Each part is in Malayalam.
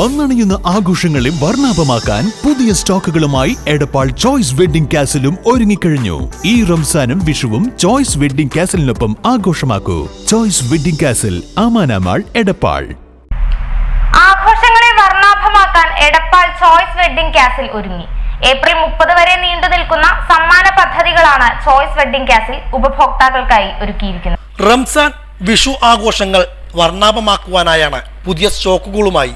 വന്നണിയുന്ന ആഘോഷങ്ങളെ വർണാഭമാക്കാൻ പുതിയ സ്റ്റോക്കുകളുമായി എടപ്പാൾ ചോയ്സ് വെഡിംഗ് കാസിലും ഒരുങ്ങിക്കഴിഞ്ഞു. ഈ റംസാനും വിഷുവും ചോയ്സ് വെഡിംഗ് കാസിലിനൊപ്പം ആഘോഷമാക്കൂ. ചോയ്സ് വെഡിംഗ് കാസിൽ ആമാനാമാൾ എടപ്പാൾ. ആഘോഷങ്ങളെ വർണാഭമാക്കാൻ എടപ്പാൾ ചോയ്സ് വെഡിംഗ് കാസിൽ ഒരുങ്ങി. ഏപ്രിൽ മുപ്പത് വരെ നീണ്ടു നിൽക്കുന്ന സമ്മാന പദ്ധതികളാണ് ചോയ്സ് വെഡിംഗ് കാസിൽ ഉപഭോക്താക്കൾക്കായി ഒരുക്കിയിരിക്കുന്നത്. റംസാൻ വിഷു ആഘോഷങ്ങൾ വർണാഭമാക്കുവാനായാണ് പുതിയ സ്റ്റോക്കുകളുമായി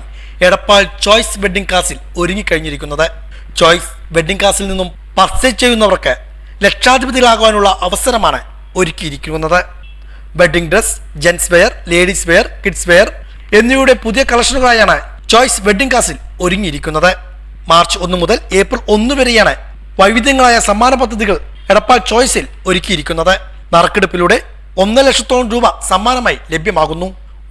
എടപ്പാൾ ചോയ്സ് വെഡ്ഡിംഗ് കാസിൽ ഒരുങ്ങിക്കഴിഞ്ഞിരിക്കുന്നത്. ചോയ്സ് വെഡ്ഡിംഗ് കാസിൽ നിന്നും പർച്ചേസ് ചെയ്യുന്നവർക്ക് ലക്ഷാധിപതികളാകുവാനുള്ള അവസരമാണ് ഒരുക്കിയിരിക്കുന്നത്. Wedding dress gents wear ladies wear kids wear എന്നിവയുടെ പുതിയ കളക്ഷനുകളായാണ് ചോയ്സ് വെഡ്ഡിംഗ് കാസിൽ ഒരുങ്ങിയിരിക്കുന്നത്. മാർച്ച് ഒന്ന് മുതൽ ഏപ്രിൽ ഒന്ന് വരെയാണ് വൈവിധ്യങ്ങളായ സമ്മാന പദ്ധതികൾ എടപ്പാൾ ചോയ്സിൽ ഒരുക്കിയിരിക്കുന്നത്. നറുക്കെടുപ്പിലൂടെ ഒന്നര ലക്ഷത്തോളം രൂപ സമ്മാനമായി ലഭ്യമാകുന്നു.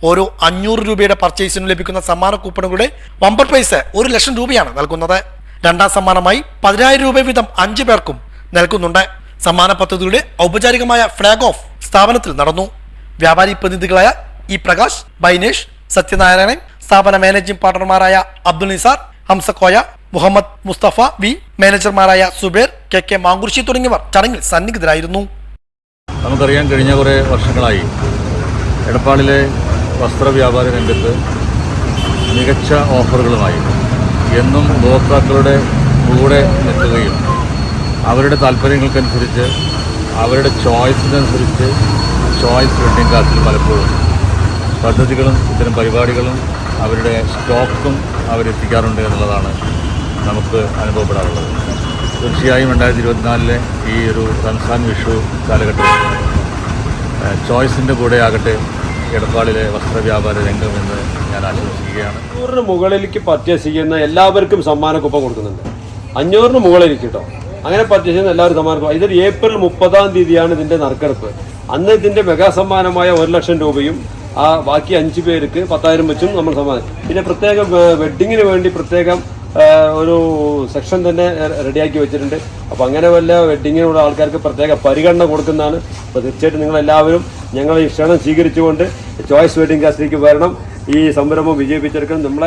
ഓരോ അഞ്ഞൂറ് രൂപയുടെ പർച്ചേസിനും ലഭിക്കുന്ന സമ്മാന കൂപ്പണുകളുടെ വമ്പർ പ്രൈസ് ഒരു ലക്ഷം രൂപയാണ് നൽകുന്നത്. രണ്ടാം സമ്മാനമായി പതിനായിരം രൂപ വീതം അഞ്ചു പേർക്കും നൽകുന്നുണ്ട്. സമ്മാന പദ്ധതിയുടെ ഔപചാരികമായ ഫ്ലാഗ് ഓഫ് സ്ഥാപനത്തിൽ നടന്നു. വ്യാപാരി പ്രതിനിധികളായ ഇ പ്രകാശ് ബൈനേഷ് സത്യനാരായണൻ സ്ഥാപന മാനേജിംഗ് പാർട്ണർമാരായ അബ്ദുൽ നിസാർ ഹംസക്കോയ മുഹമ്മദ് മുസ്തഫ വി മാനേജർമാരായ സുബേർ കെ കെ മാങ്കുർശി തുടങ്ങിയവർ ചടങ്ങിൽ സന്നിഹിതരായിരുന്നു. നമുക്കറിയാം കഴിഞ്ഞ കുറേ വർഷങ്ങളായി എടപ്പാളിലെ വസ്ത്രവ്യാപാര രംഗത്ത് മികച്ച ഓഫറുകളുമായി എന്നും ഉപഭോക്താക്കളുടെ കൂടെ നിൽക്കുകയും അവരുടെ താല്പര്യങ്ങൾക്കനുസരിച്ച് അവരുടെ ചോയ്സിനനുസരിച്ച് ചോയ്സ് വെഡിങ് കാർഡിൽ പലപ്പോഴും പദ്ധതികളും ഇത്തരം പരിപാടികളും അവരുടെ സ്റ്റോക്കും അവരെത്തിക്കാറുണ്ട് എന്നുള്ളതാണ് നമുക്ക് അനുഭവപ്പെടാറുള്ളത്. തീർച്ചയായും രണ്ടായിരത്തി ഇരുപത്തിനാലിലെ ഈ ഒരു റംസാൻ വിഷു കാലഘട്ടത്തിൽ ചോയ്സിന്റെ കൂടെ ആകട്ടെ എടപ്പാളിലെ വസ്ത്രവ്യാപാര രംഗം എന്ന് ഞാൻ ആശംസിക്കുകയാണ് അഞ്ഞൂറിന് മുകളിലേക്ക് പർച്ചേസ് ചെയ്യുന്ന എല്ലാവർക്കും സമ്മാന കുപ്പ കൊടുക്കുന്നുണ്ട്. അഞ്ഞൂറിന് മുകളിലേക്ക് കേട്ടോ അങ്ങനെ പർച്ചേസ് ചെയ്യുന്ന എല്ലാവരും സമ്മാന കുപ്പ ഇതൊരു ഏപ്രിൽ മുപ്പതാം തീയതിയാണ് ഇതിന്റെ നറുക്കെടുപ്പ്. അന്ന് ഇതിന്റെ മെഗാ സമ്മാനമായ ഒരു ലക്ഷം രൂപയും ആ ബാക്കി അഞ്ച് പേർക്ക് പത്തായിരം വെച്ചും നമ്മൾ സമ്മാനം പിന്നെ പ്രത്യേകം വെഡിങ്ങിന് വേണ്ടി പ്രത്യേകം ഒരു സെക്ഷൻ തന്നെ റെഡിയാക്കി വെച്ചിട്ടുണ്ട്. അപ്പോൾ അങ്ങനെ വല്ല വെഡിങ്ങിനുള്ള ആൾക്കാർക്ക് പ്രത്യേക പരിഗണന കൊടുക്കുന്നതാണ്. അപ്പോൾ തീർച്ചയായിട്ടും നിങ്ങളെല്ലാവരും ഞങ്ങളെ ഈ ക്ഷണം സ്വീകരിച്ചുകൊണ്ട് ചോയ്സ് വെഡിങ് കാസ്റ്റിലേക്ക് വരണം. ഈ സംരംഭം വിജയിപ്പിച്ചെടുക്കണം. നമ്മളെ